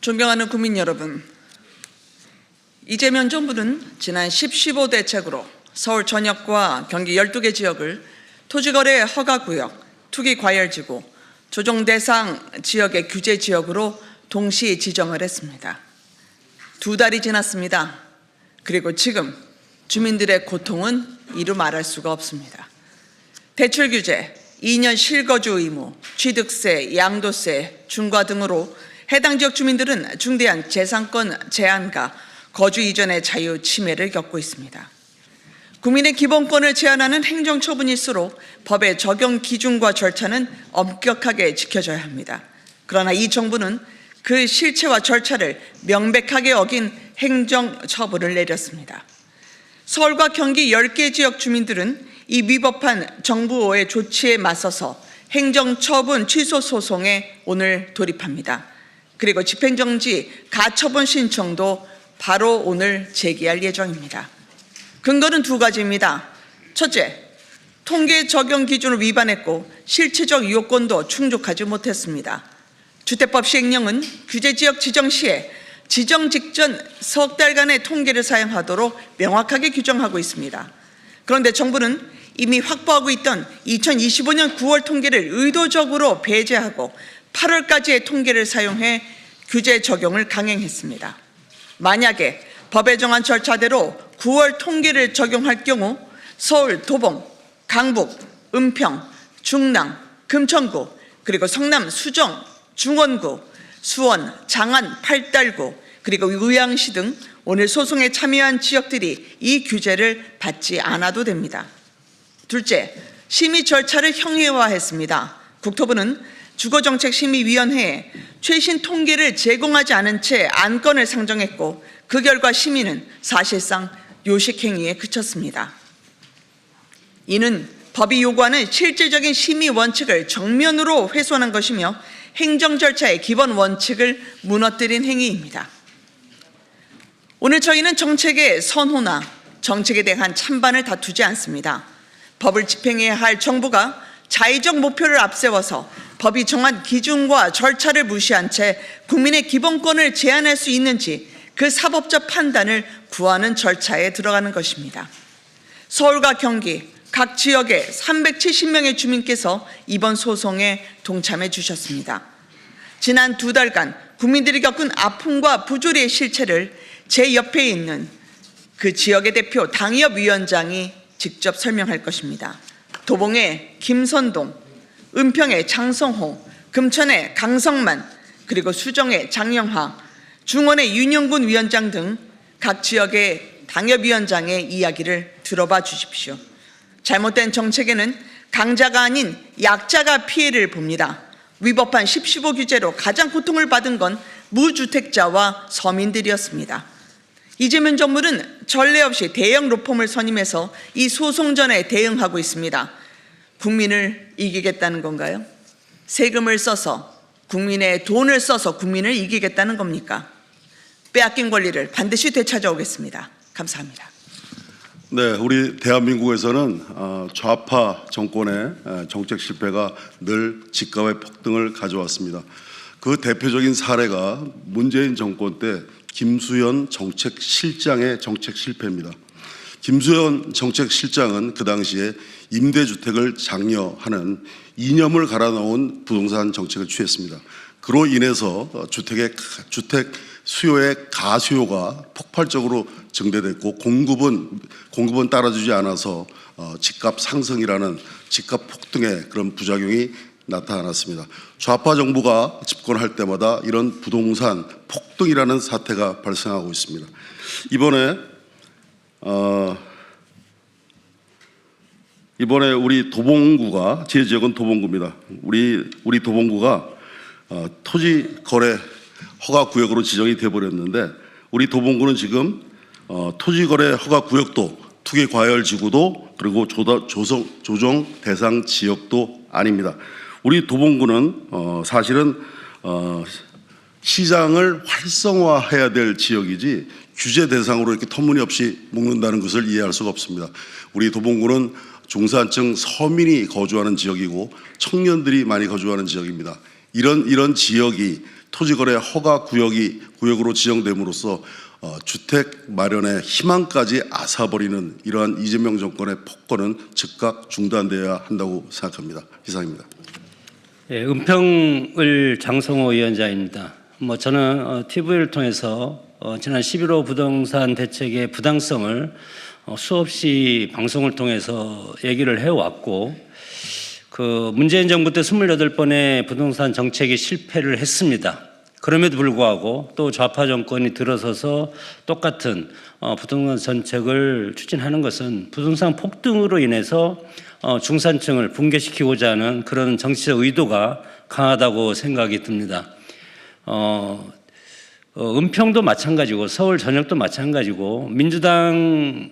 존경하는 국민 여러분, 이재명 정부는 지난 10, 15 대책으로 서울 전역과 경기 12개 지역을 토지거래 허가구역, 투기과열지구, 조정대상 지역의 규제 지역으로 동시 지정을 했습니다. 두 달이 지났습니다. 그리고 지금 주민들의 고통은 이루 말할 수가 없습니다. 대출 규제, 2년 실거주 의무, 취득세, 양도세, 중과 등으로 해당 지역 주민들은 중대한 재산권 제한과 거주 이전의 자유 침해를 겪고 있습니다. 국민의 기본권을 제한하는 행정처분일수록 법의 적용 기준과 절차는 엄격하게 지켜져야 합니다. 그러나 이 정부는 그 실체와 절차를 명백하게 어긴 행정처분을 내렸습니다. 서울과 경기 10개 지역 주민들은 이 위법한 정부의 조치에 맞서서 행정처분 취소 소송에 오늘 돌입합니다. 그리고 집행정지 가처분 신청도 바로 오늘 제기할 예정입니다. 근거는 두 가지입니다. 첫째, 통계 적용 기준을 위반했고 실체적 요건도 충족하지 못했습니다. 주택법 시행령은 규제 지역 지정 시에 지정 직전 석 달간의 통계를 사용하도록 명확하게 규정하고 있습니다. 그런데 정부는 이미 확보하고 있던 2025년 9월 통계를 의도적으로 배제하고 8월까지의 통계를 사용해 규제 적용을 강행했습니다. 만약에 법에 정한 절차대로 9월 통계를 적용할 경우 서울 도봉, 강북, 은평, 중랑, 금천구 그리고 성남 수정, 중원구, 수원, 장안, 팔달구 그리고 의왕시 등 오늘 소송에 참여한 지역들이 이 규제를 받지 않아도 됩니다. 둘째, 심의 절차를 형해화했습니다. 국토부는 주거정책심의위원회에 최신 통계를 제공하지 않은 채 안건을 상정했고 그 결과 심의는 사실상 요식행위에 그쳤습니다. 이는 법이 요구하는 실질적인 심의 원칙을 정면으로 훼손한 것이며 행정 절차의 기본 원칙을 무너뜨린 행위입니다. 오늘 저희는 정책의 선호나 정책에 대한 찬반을 다투지 않습니다. 법을 집행해야 할 정부가 자의적 목표를 앞세워서 법이 정한 기준과 절차를 무시한 채 국민의 기본권을 제한할 수 있는지 그 사법적 판단을 구하는 절차에 들어가는 것입니다. 서울과 경기 각 지역의 370명의 주민께서 이번 소송에 동참해 주셨습니다. 지난 두 달간 국민들이 겪은 아픔과 부조리의 실체를 제 옆에 있는 그 지역의 대표 당협위원장이 직접 설명할 것입니다. 도봉의 김선동, 은평의 장성호, 금천의 강성만, 그리고 수정의 장영하, 중원의 윤영군 위원장 등 각 지역의 당협위원장의 이야기를 들어봐 주십시오. 잘못된 정책에는 강자가 아닌 약자가 피해를 봅니다. 위법한 10.15 규제로 가장 고통을 받은 건 무주택자와 서민들이었습니다. 이재명 정부는 전례 없이 대형 로펌을 선임해서 이 소송전에 대응하고 있습니다. 국민을 이기겠다는 건가요? 세금을 써서 국민의 돈을 써서 국민을 이기겠다는 겁니까? 빼앗긴 권리를 반드시 되찾아오겠습니다. 감사합니다. 네, 우리 대한민국에서는 어, 좌파 정권의 에, 정책 실패가 늘 집값의 폭등을 가져왔습니다. 그 대표적인 사례가 문재인 정권 때 김수현 정책실장의 정책 실패입니다. 김수현 정책실장은 그 당시에 임대주택을 장려하는 이념을 갈아넣은 부동산 정책을 취했습니다. 그로 인해서 어, 주택의 가- 주택 수요의 가수요가 폭발적으로 증대됐고 공급은 공급은 따라주지 않아서 어, 집값 상승이라는 집값 폭등의 그런 부작용이 나타났습니다. 좌파 정부가 집권할 때마다 이런 부동산 폭등이라는 사태가 발생하고 있습니다. 이번에 어, 이번에 우리 도봉구가 제 지역은 도봉구입니다. 우리 우리 도봉구가 어, 토지 거래 허가 구역으로 지정이 돼 버렸는데 우리 도봉구는 지금 어, 토지 거래 허가 구역도 투기 과열 지구도 그리고 조다, 조성, 조정 대상 지역도 아닙니다. 우리 도봉구는 어, 사실은 어, 시장을 활성화해야 될 지역이지 규제 대상으로 이렇게 터무니없이 묶는다는 것을 이해할 수가 없습니다. 우리 도봉구는 중산층 서민이 거주하는 지역이고 청년들이 많이 거주하는 지역입니다. 이런 이런 지역이 토지거래 허가 구역이 구역으로 지정됨으로써 어, 주택 마련의 희망까지 앗아버리는 이러한 이재명 정권의 폭거는 즉각 중단돼야 한다고 생각합니다. 이상입니다. 예, 은평을 장성호 위원장입니다. 뭐 저는 어, TV를 통해서 어, 지난 11호 부동산 대책의 부당성을 어, 수없이 방송을 통해서 얘기를 해왔고 그 문재인 정부 때 28번의 부동산 정책이 실패를 했습니다. 그럼에도 불구하고 또 좌파 정권이 들어서서 똑같은 어, 부동산 정책을 추진하는 것은 부동산 폭등으로 인해서 어, 중산층을 붕괴시키고자 하는 그런 정치적 의도가 강하다고 생각이 듭니다. 어, 어, 은평도 마찬가지고 서울 전역도 마찬가지고 민주당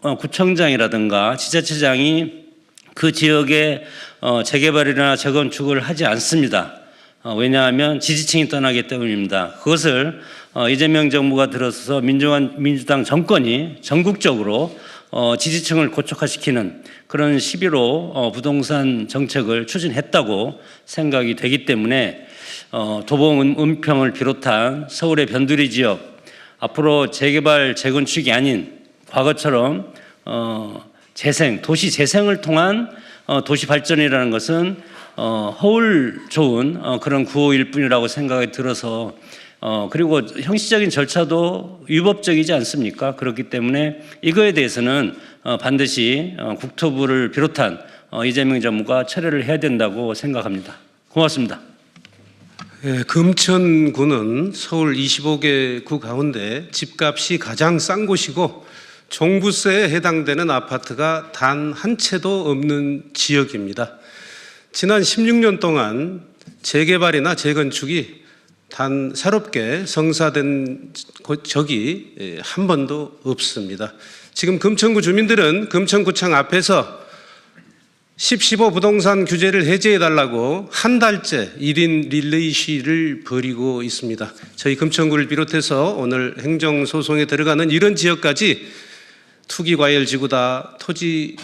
어, 구청장이라든가 지자체장이 그 지역에 어, 재개발이나 재건축을 하지 않습니다. 어, 왜냐하면 지지층이 떠나기 때문입니다. 그것을 어, 이재명 정부가 들어서서 민주당 정권이 전국적으로 어, 지지층을 고촉화시키는 그런 11호 어, 부동산 정책을 추진했다고 생각이 되기 때문에 어, 도봉 은- 은평을 비롯한 서울의 변두리 지역 앞으로 재개발 재건축이 아닌 과거처럼 어, 재생 도시 재생을 통한 어, 도시 발전이라는 것은 어, 허울 좋은 어, 그런 구호일 뿐이라고 생각이 들어서 어, 그리고 형식적인 절차도 위법적이지 않습니까? 그렇기 때문에 이거에 대해서는 어, 반드시 어, 국토부를 비롯한 어, 이재명 정부가 처리를 해야 된다고 생각합니다. 고맙습니다. 예, 금천구는 서울 25개 구 가운데 집값이 가장 싼 곳이고 종부세에 해당되는 아파트가 단 한 채도 없는 지역입니다. 지난 16년 동안 재개발이나 재건축이 단 새롭게 성사된 곳- 적이 예, 한 번도 없습니다. 지금 금천구 주민들은 금천구청 앞에서 10.15 부동산 규제를 해제해 달라고 한 달째 1인 릴레이 시위를 벌이고 있습니다. 저희 금천구를 비롯해서 오늘 행정소송에 들어가는 이런 지역까지 투기과열지구다, 토지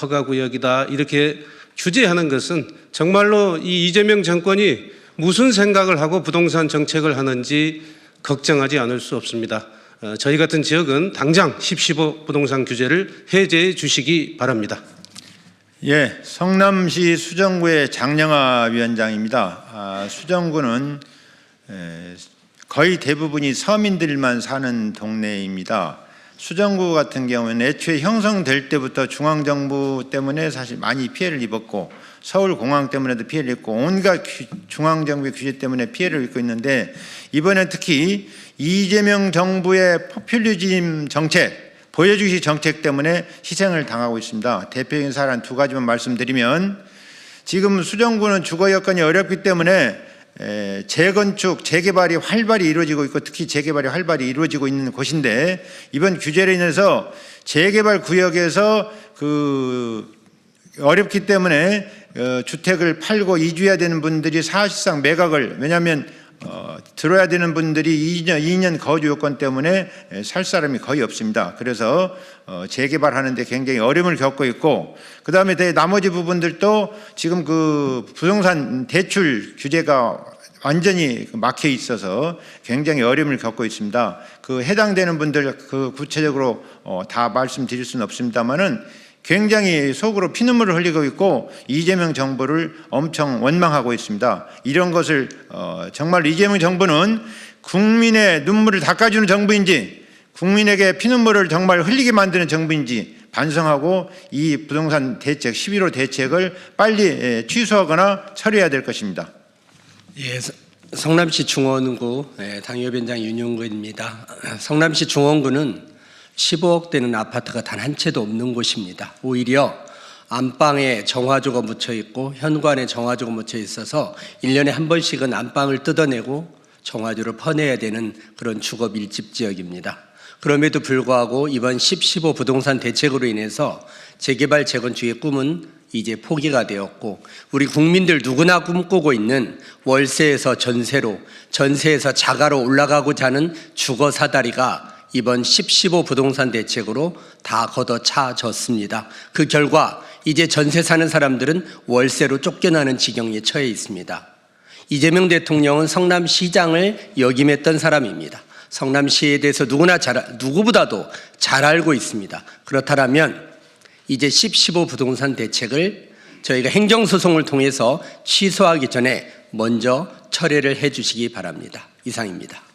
허가구역이다 이렇게 규제하는 것은 정말로 이 이재명 정권이 무슨 생각을 하고 부동산 정책을 하는지 걱정하지 않을 수 없습니다. 어, 저희 같은 지역은 당장 10.15 부동산 규제를 해제해 주시기 바랍니다. 예, 성남시 수정구의 장영아 위원장입니다. 아, 수정구는 에, 거의 대부분이 서민들만 사는 동네입니다. 수정구 같은 경우는 애초에 형성될 때부터 중앙정부 때문에 사실 많이 피해를 입었고 서울 공항 때문에도 피해를 입고 온갖 규- 중앙 정부의 규제 때문에 피해를 입고 있는데 이번에 특히 이재명 정부의 포퓰리즘 정책 보여주기 정책 때문에 희생을 당하고 있습니다. 대표적인 사안 두 가지만 말씀드리면 지금 수정구는 주거 여건이 어렵기 때문에 에, 재건축, 재개발이 활발히 이루어지고 있고 특히 재개발이 활발히 이루어지고 있는 곳인데 이번 규제로 인해서 재개발 구역에서 그 어렵기 때문에 어, 주택을 팔고 이주해야 되는 분들이 사실상 매각을 왜냐하면 어, 들어야 되는 분들이 2년, 2년 거주 요건 때문에 에, 살 사람이 거의 없습니다. 그래서 어, 재개발하는데 굉장히 어려움을 겪고 있고 그 다음에 나머지 부분들도 지금 그 부동산 대출 규제가 완전히 막혀 있어서 굉장히 어려움을 겪고 있습니다. 그 해당되는 분들 그 구체적으로 어, 다 말씀드릴 수는 없습니다만은 굉장히 속으로 피눈물을 흘리고 있고 이재명 정부를 엄청 원망하고 있습니다. 이런 것을 어, 정말 이재명 정부는 국민의 눈물을 닦아주는 정부인지 국민에게 피눈물을 정말 흘리게 만드는 정부인지 반성하고 이 부동산 대책 11호 대책을 빨리 에, 취소하거나 처리해야 될 것입니다. 예, 서- 성남시 중원구 예, 당협위원장 윤용근입니다. 성남시 중원구는 15억 되는 아파트가 단 한 채도 없는 곳입니다. 오히려 안방에 정화조가 묻혀 있고 현관에 정화조가 묻혀 있어서 1년에 한 번씩은 안방을 뜯어내고 정화조를 퍼내야 되는 그런 주거 밀집 지역입니다. 그럼에도 불구하고 이번 10, 15 부동산 대책으로 인해서 재개발 재건축의 꿈은 이제 포기가 되었고 우리 국민들 누구나 꿈꾸고 있는 월세에서 전세로 전세에서 자가로 올라가고자 하는 주거 사다리가 이번 10, 15 부동산 대책으로 다 걷어차졌습니다. 그 결과 이제 전세 사는 사람들은 월세로 쫓겨나는 지경에 처해 있습니다. 이재명 대통령은 성남시장을 역임했던 사람입니다. 성남시에 대해서 누구나 잘, 누구보다도 잘 알고 있습니다. 그렇다면 이제 10, 15 부동산 대책을 저희가 행정소송을 통해서 취소하기 전에 먼저 철회를 해 주시기 바랍니다. 이상입니다.